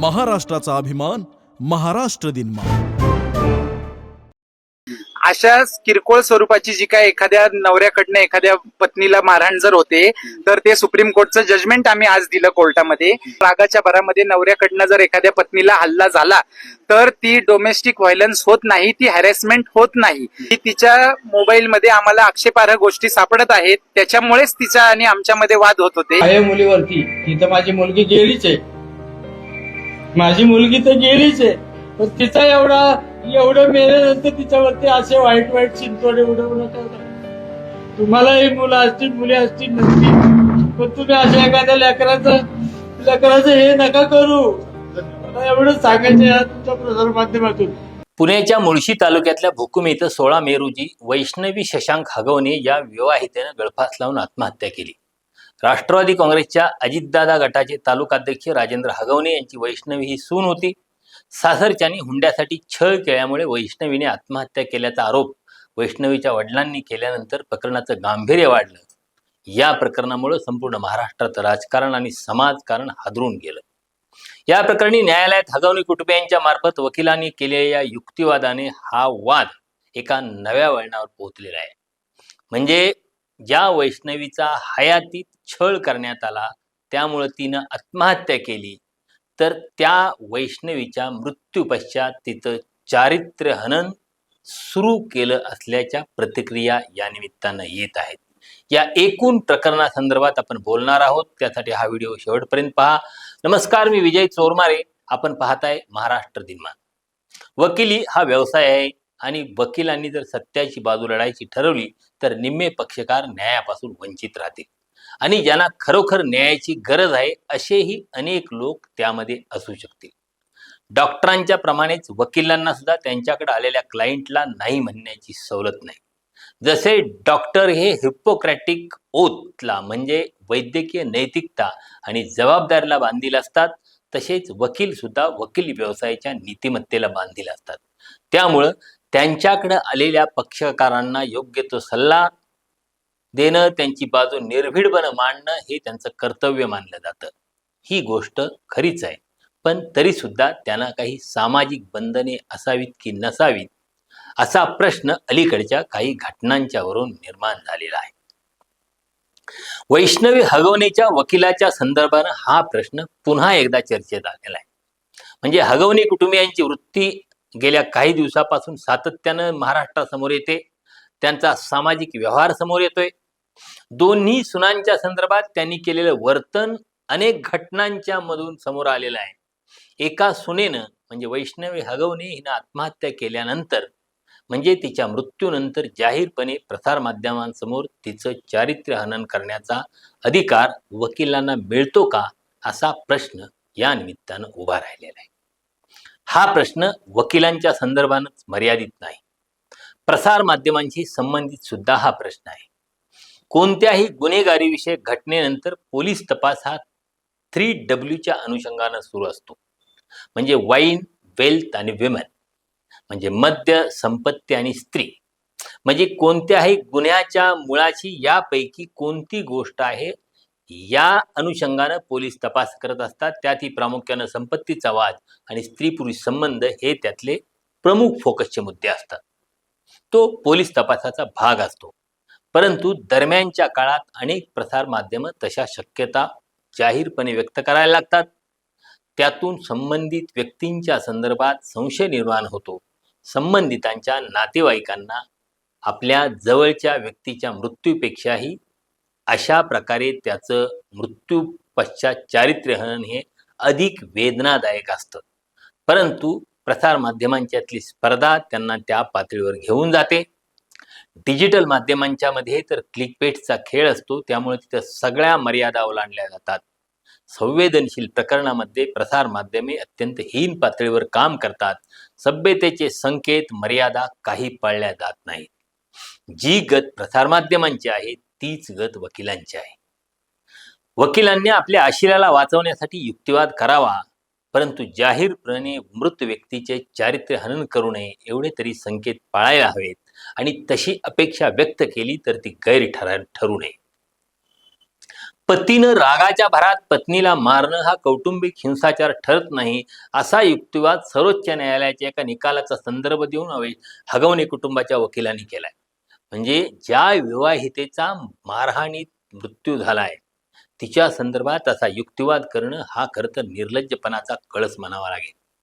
महाराष्ट्राचा अभिमान महाराष्ट्र दिनमा अशा किरकोळ स्वरूपाची जी काय एखाद्या नवऱ्याकडनं एखाद्या पत्नीला मारहाण जर होते तर ते सुप्रीम कोर्टचं जजमेंट आम्ही आज दिलं कोर्टामध्ये. रागाच्या भरामध्ये नवऱ्याकडनं जर एखाद्या पत्नीला हल्ला झाला तर ती डोमेस्टिक व्हायलन्स होत नाही ती हॅरेसमेंट होत नाही. ती तिच्या मोबाईलमध्ये आम्हाला आक्षेपार्ह गोष्टी सापडत आहेत त्याच्यामुळेच तिचा आणि आमच्यामध्ये वाद होत होते. मुलीवरती. ती तर माझी मुलगी गेलीच आहे. माझी मुलगी तर गेलीच आहे. पण तिचा एवढा एवढं मेल्यानंतर तिच्यावरती असे वाईट वाईट चिंतोडे उडवू नका. तुम्हालाही मुलं असतील मुली असतील नसतील पण तुम्ही अशा एखाद्या लेकराचं लेकराचं हे नका करू. एवढं सांगायचं या तुमच्या प्रसार माध्यमातून. पुण्याच्या मुळशी तालुक्यातल्या भुकुम इथं सोळा मे रोजी वैष्णवी शशांक हगवणे या विवाहितेनं गळफास लावून आत्महत्या केली. राष्ट्रवादी काँग्रेसच्या अजितदादा गटाचे तालुकाध्यक्ष राजेंद्र हगवणे यांची वैष्णवी ही सून होती. सासरच्यानी हुंड्यासाठी छळ केल्यामुळे वैष्णवीने आत्महत्या केल्याचा आरोप वैष्णवीच्या वडिलांनी केल्यानंतर प्रकरणाचं गांभीर्य वाढलं. या प्रकरणामुळे संपूर्ण महाराष्ट्रात राजकारण आणि समाजकारण हादरून गेलं. या प्रकरणी न्यायालयात हगवणी कुटुंबियांच्या मार्फत वकिलांनी केलेल्या युक्तिवादाने हा वाद एका नव्या वळणावर पोहोचलेला आहे. म्हणजे ज्या वैष्णवीचा हयातीत छळ करण्यात आला त्यामुळं तिनं आत्महत्या केली. तर त्या वैष्णवीच्या मृत्यूपश्चात तिचं चारित्र्य हनन सुरू केलं असल्याच्या प्रतिक्रिया या निमित्तानं येत आहेत. या एकूण प्रकरणासंदर्भात आपण बोलणार आहोत. त्यासाठी हा व्हिडिओ शेवटपर्यंत पहा. नमस्कार मी विजय चोरमारे. आपण पाहताय महाराष्ट्र दिनमान. वकिली हा व्यवसाय आहे. आणि वकिलांनी जर सत्याची बाजू लढायची ठरवली तर निम्मे पक्षकार न्यायापासून वंचित राहतील. आणि ज्यांना खरोखर न्यायाची गरज आहे असेही अनेक लोक त्यामध्ये असू शकतील. डॉक्टरांच्या प्रमाणेच वकिलांना सुद्धा त्यांच्याकडे आलेल्या क्लायंटला नाही म्हणण्याची सवलत नाही. जसे डॉक्टर हे हिप्पोक्रॅटिक ओथला म्हणजे वैद्यकीय नैतिकता आणि जबाबदारीला बांधील असतात तसेच वकील सुद्धा वकील व्यवसायाच्या नीतिमत्तेला बांधील असतात. त्यामुळं त्यांच्याकडे आलेल्या पक्षकारांना योग्य तो सल्ला देणं त्यांची बाजू निर्भीडपणे मांडणं हे त्यांचं कर्तव्य मानलं जातं. ही गोष्ट खरीच आहे. पण तरी सुद्धा त्यांना काही सामाजिक बंधने असावीत की नसावीत असा प्रश्न अलीकडच्या काही घटनांच्या वरून निर्माण झालेला आहे. वैष्णवी हगवणेच्या वकिलाच्या संदर्भानं हा प्रश्न पुन्हा एकदा चर्चेत आलेला आहे. म्हणजे हगवणे कुटुंबियांची वृत्ती गेल्या काही दिवसापासून सातत्यानं महाराष्ट्रासमोर येते. त्यांचा सामाजिक व्यवहार समोर येतोय. दोन्ही सुनांच्या संदर्भात त्यांनी केलेलं वर्तन अनेक घटनांच्या मधून समोर आलेलं आहे. एका सुनेनं म्हणजे वैष्णवी हगवणे हिनं आत्महत्या केल्यानंतर म्हणजे तिच्या मृत्यूनंतर जाहीरपणे प्रसारमाध्यमांसमोर तिचं चारित्र्य हनन करण्याचा अधिकार वकिलांना मिळतो का असा प्रश्न या निमित्तानं उभा राहिलेला आहे. हा प्रश्न वकिलांच्या संदर्भानच मर्यादित नाही. प्रसार माध्यमांशी संबंधित सुद्धा हा प्रश्न आहे. कोणत्याही गुन्हेगारीविषयक घटनेनंतर पोलीस तपास हा थ्री डब्ल्यूच्या अनुषंगानं सुरू असतो. म्हणजे वाईन वेल्थ आणि विमेन म्हणजे मद्य संपत्ती आणि स्त्री. म्हणजे कोणत्याही गुन्ह्याच्या मुळाची यापैकी कोणती गोष्ट आहे या अनुषंगानं पोलीस तपास करत असतात. त्यातही प्रामुख्यानं संपत्तीचा वाद आणि स्त्री पुरुष संबंध हे त्यातले प्रमुख फोकसचे मुद्दे असतात. तो पोलीस तपासाचा भाग असतो. परंतु दरम्यानच्या काळात अनेक प्रसार माध्यमं तशा शक्यता जाहीरपणे व्यक्त करायला लागतात. त्यातून संबंधित व्यक्तींच्या संदर्भात संशय निर्माण होतो. संबंधितांच्या नातेवाईकांना आपल्या जवळच्या व्यक्तीच्या मृत्यूपेक्षाही अशा प्रकारे त्याचं मृत्यू पश्चात चारित्र्यहनन हे अधिक वेदनादायक असतं. परंतु प्रसारमाध्यमांच्यातली स्पर्धा त्यांना त्या पातळीवर घेऊन जाते. डिजिटल माध्यमांच्या मध्ये तर क्लिकपेटचा खेळ असतो त्यामुळे तिथं सगळ्या मर्यादा ओलांडल्या जातात. संवेदनशील प्रकरणामध्ये प्रसारमाध्यमे अत्यंत हीन पातळीवर काम करतात. सभ्यतेचे संकेत मर्यादा काही पाळल्या जात नाहीत. जी गत प्रसारमाध्यमांची आहे तीच गत वकिलांची आहे. वकिलांनी आपल्या आशिराला वाचवण्यासाठी युक्तिवाद करावा परंतु जाहीरपणे मृत व्यक्तीचे चारित्र्य हनन करू नये एवढे तरी संकेत पाळायला हवेत आणि तशी अपेक्षा व्यक्त केली तर ती गैर ठरू नये. पतीनं रागाच्या भरात पत्नीला मारणं हा कौटुंबिक हिंसाचार ठरत नाही असा युक्तिवाद सर्वोच्च न्यायालयाच्या एका निकालाचा संदर्भ देऊन हवे हगवणे कुटुंबाच्या वकिलांनी केलाय. म्हणजे ज्या विवाहितेचा मारहाणीत मृत्यू झालाय तिच्या संदर्भात असा युक्तिवाद करणं हा खरं तर निर्लज्जपणाचा कळस म्हणावा लागेल.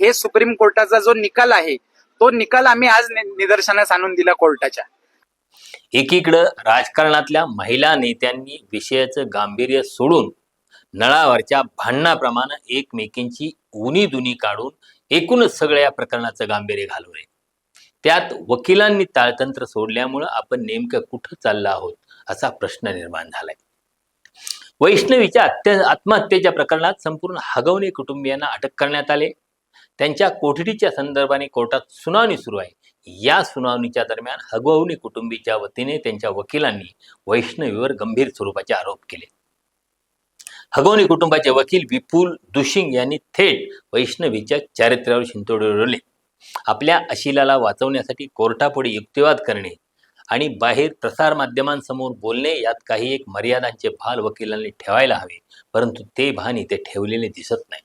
हे सुप्रीम कोर्टाचा जो निकाल आहे तो निकाल आम्ही आज निदर्शनास आणून दिला कोर्टाच्या. एकीकडं राजकारणातल्या महिला नेत्यांनी विषयाचं गांभीर्य सोडून नळावरच्या भांडणाप्रमाणे एकमेकींची उनी दुनी काढून एकूणच सगळ्या या प्रकरणाचं गांभीर्य घालवले त्यात वकिलांनी ताळतंत्र सोडल्यामुळं आपण नेमकं कुठं चाललो आहोत असा प्रश्न निर्माण झालाय. वैष्णवीच्या आत्महत्येच्या प्रकरणात संपूर्ण हगवणे कुटुंबियांना अटक करण्यात आले. त्यांच्या कोठडीच्या संदर्भाने कोर्टात सुनावणी सुरू आहे. या सुनावणीच्या दरम्यान हगवणी कुटुंबीच्या वतीने त्यांच्या वकिलांनी वैष्णवीवर गंभीर स्वरूपाचे आरोप केले. हगवणी कुटुंबाचे वकील विपुल दुशिंग यांनी थेट वैष्णवीच्या चारित्र्यावर शिंतोडे उडवले. आपल्या अशिलाला वाचवण्यासाठी कोर्टापुढे युक्तिवाद करणे आणि बाहेर प्रसारमाध्यमांसमोर बोलणे यात काही एक मर्यादांचे भाल वकिलांनी ठेवायला हवे परंतु ते भान इथे ठेवलेले दिसत नाही.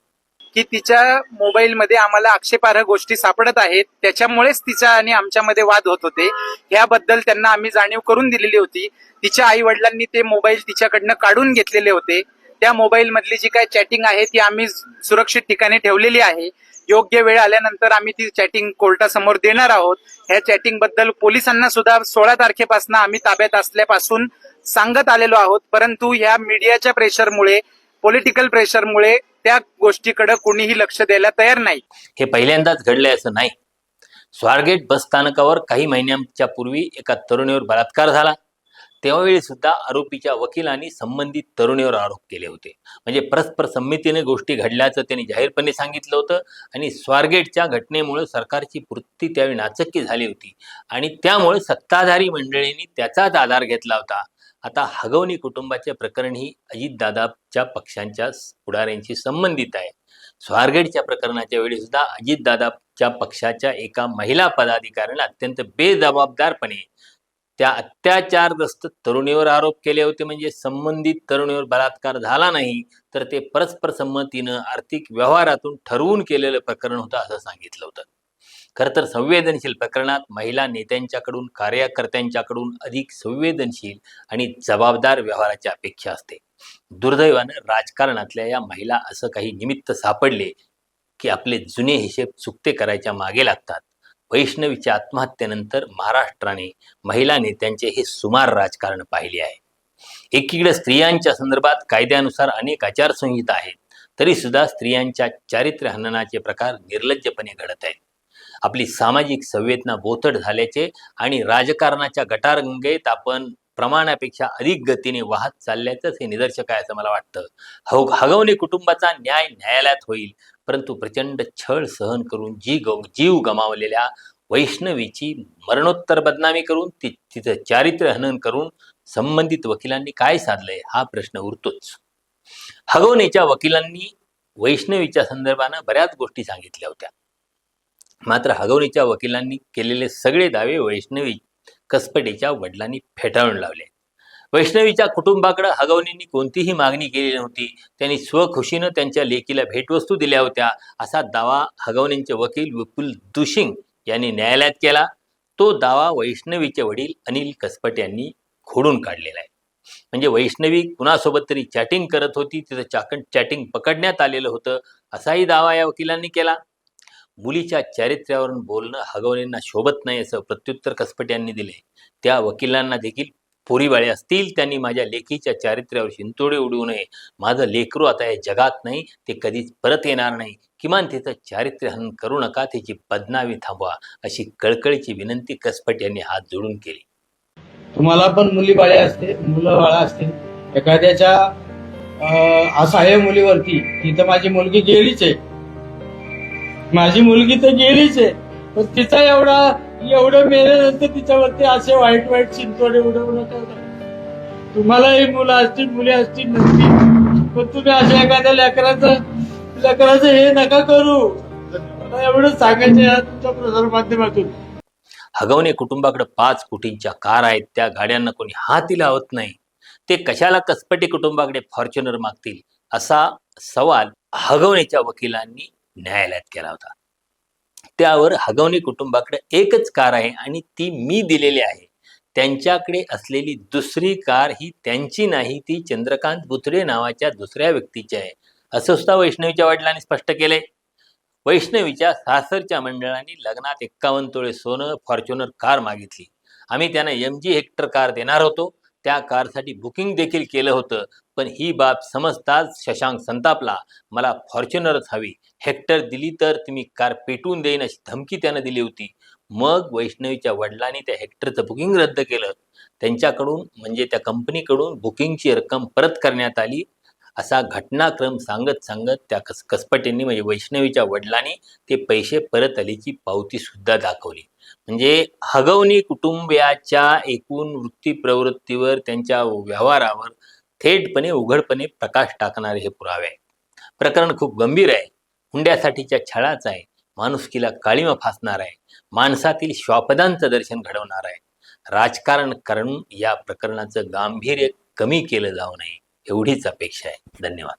की तिच्या मोबाईलमध्ये आम्हाला आक्षेपार्ह गोष्टी सापडत आहेत. त्याच्यामुळेच तिच्या आणि आमच्यामध्ये वाद होत होते. ह्याबद्दल त्यांना आम्ही जाणीव करून दिलेली होती. तिच्या आई वडिलांनी ते मोबाईल तिच्याकडनं काढून घेतलेले होते. त्या मोबाईल मधली जी काय चॅटिंग आहे ती आम्ही सुरक्षित ठिकाणी ठेवलेली आहे. योग्य वेळ आल्यानंतर आम्ही ती चॅटिंग कोर्टासमोर देणार आहोत. ह्या चॅटिंगबद्दल पोलिसांना सुद्धा सोळा तारखेपासून आम्ही ताब्यात असल्यापासून सांगत आलेलो आहोत. परंतु ह्या मीडियाच्या प्रेशरमुळे पॉलिटिकल प्रेशरमुळे त्या गोष्टीकडे कोणीही लक्ष द्यायला तयार नाही. हे पहिल्यांदाच घडलंय असं नाही. स्वारगेट बस स्थानकावर काही महिन्यांच्या पूर्वी एका तरुणीवर बलात्कार झाला. त्यावेळी सुद्धा आरोपीच्या वकिलांनी संबंधित तरुणीवर आरोप केले होते. म्हणजे परस्पर संमतीने गोष्टी घडल्याचं त्यांनी जाहीरपणे सांगितलं होतं आणि स्वारगेटच्या घटनेमुळे सरकारची वृत्ती त्यावेळी नाचक्की झाली होती. आणि त्यामुळे सत्ताधारी मंडळींनी त्याचाच आधार घेतला होता. आता हगवणी कुटुंबाचे प्रकरण ही अजितदादाच्या पक्षांच्या पुढाऱ्यांशी संबंधित आहे. स्वारगेटच्या प्रकरणाच्या वेळी सुद्धा अजितदादाच्या पक्षाच्या एका महिला पदाधिकाऱ्याला अत्यंत बेजबाबदारपणे त्या अत्याचारग्रस्त तरुणीवर आरोप केले होते. म्हणजे संबंधित तरुणीवर बलात्कार झाला नाही तर ते परस्पर संमतीनं आर्थिक व्यवहारातून ठरवून केलेलं प्रकरण होतं असं सांगितलं होतं. खरं तर संवेदनशील प्रकरणात महिला नेत्यांच्याकडून कार्यकर्त्यांच्याकडून अधिक संवेदनशील आणि जबाबदार व्यवहाराची अपेक्षा असते. दुर्दैवानं राजकारणातल्या या महिला असं काही निमित्त सापडले की आपले जुने हिशेब चुकते करायच्या मागे लागतात. वैष्णवीच्या आत्महत्येनंतर महाराष्ट्राने महिला नेत्यांचे हे सुमार राजकारण पाहिले आहे. एकीकडे स्त्रियांच्या संदर्भात कायद्यानुसार अनेक आचारसंहिता आहेत तरी सुद्धा स्त्रियांच्या चारित्र्य हननाचे प्रकार निर्लज्जपणे घडत आहेत. आपली सामाजिक संवेदना बोथट झाल्याचे आणि राजकारणाच्या गटारंगेत आपण प्रमाणापेक्षा अधिक गतीने वाहत चालल्याचंच हे निदर्शक आहे असं मला वाटतं. हव हगवणे कुटुंबाचा न्याय न्यायालयात होईल परंतु प्रचंड छळ सहन करून जी गव जीव गमावलेल्या वैष्णवीची मरणोत्तर बदनामी करून ती तिचं चारित्र्य हनन करून संबंधित वकिलांनी काय साधलंय हा प्रश्न उरतोच. हगवणेच्या वकिलांनी वैष्णवीच्या संदर्भानं बऱ्याच गोष्टी सांगितल्या होत्या. मात्र हगवणीच्या वकिलांनी केलेले सगळे दावे वैष्णवी कसपटेच्या वडिलांनी फेटाळून लावले. वैष्णवीच्या कुटुंबाकडे हगवणींनी कोणतीही मागणी केली नव्हती. त्यांनी स्वखुशीनं त्यांच्या लेकीला भेटवस्तू दिल्या होत्या. असा दावा हगवणींचे वकील विपुल दुशिंग यांनी न्यायालयात केला. तो दावा वैष्णवीचे वडील अनिल कसपट यांनी खोडून काढलेला आहे. म्हणजे वैष्णवी कुणासोबत तरी चॅटिंग करत होती तिचं चाकण चॅटिंग पकडण्यात आलेलं होतं असाही दावा या वकिलांनी केला. मुलीच्या चारित्र्यावरून बोलणं हगवणींना शोभत नाही असं प्रत्युत्तर कसपट यांनी दिले. त्या वकिलांना देखील पोरीबाळे असतील. त्यांनी माझ्या लेखीच्या चारित्र्यावर शिंतोडे उडवू नये. माझं लेकरू आता या जगात नाही. ते कधीच परत येणार नाही. किमान तिचं चारित्र्यहन करू नका. त्याची बदनामी थांबवा. अशी कळकळीची विनंती कसपट यांनी हात जोडून केली. तुम्हाला पण मुली बाळे असते मुलं बाळा असतील. एखाद्याच्या असहाय्य आहे मुलीवरती तिथं तर माझी मुलगी गेलीच आहे. माझी मुलगी तर गेलीच आहे. पण तिचा एवढा एवढं मेल्यानंतर तिच्यावरती असे वाईट वाईट चिंतोडे उडवू नका. तुम्हालाही मुलं असतील मुली असतील नसतील पण तुम्ही अशा एखाद्या लेकराचं लेकराचं हे नका करू. मला एवढं सांगायचं तुमच्या प्रसार माध्यमातून हगवणे कुटुंबाकडे पाच कोटींच्या कार आहेत त्या गाड्यांना कोणी हाती लावत नाही. ते कशाला कसपटी कुटुंबाकडे फॉर्च्युनर मागतील? असा सवाल हगवणेच्या वकिलांनी न्यायालयात केला होता. त्यावर हगवणे कुटुंबाकडे एकच कार आहे आणि ती मी दिलेली आहे. त्यांच्याकडे असलेली दुसरी कार ही त्यांची नाही ती चंद्रकांत बुथडे नावाच्या दुसऱ्या व्यक्तीची आहे. असं सुद्धा वैष्णवीच्या वडिलांनी स्पष्ट केले वैष्णवीच्या सासरच्या मंडळाने लग्नात एक्कावन्न तोळे सोनं फॉर्च्युनर कार मागितली. आम्ही त्यांना एम जी हेक्टर कार देणार होतो. त्या कारसाठी बुकिंग देखील केलं होतं. पण ही बाब समजताच शशांक संतापला मला फॉर्च्युनरच हवी. हेक्टर दिली तर तुम्ही कार पेटून देईन अशी धमकी त्यानं दिली होती. मग वैष्णवीच्या वडिलांनी त्या हेक्टरचं बुकिंग रद्द केलं. त्यांच्याकडून म्हणजे त्या कंपनीकडून बुकिंगची रक्कम परत करण्यात आली. असा घटनाक्रम सांगत सांगत त्या कस कसपटेंनी म्हणजे वैष्णवीच्या वडिलांनी ते पैसे परत आल्याची पावती सुद्धा दाखवली. म्हणजे हगवणी कुटुंबियाच्या एकूण वृत्ती प्रवृत्तीवर त्यांच्या व्यवहारावर थेटपणे उघडपणे प्रकाश टाकणारे हे पुरावे. आहेत प्रकरण खूप गंभीर आहे. हुंड्यासाठीच्या छळाच आहे. माणुसकीला काळीमा फासणार आहे. माणसातील श्वापदांचं दर्शन घडवणार आहे. राजकारण करून या प्रकरणाचं गांभीर्य कमी केलं जाऊ नये एवढीच अपेक्षा आहे. धन्यवाद.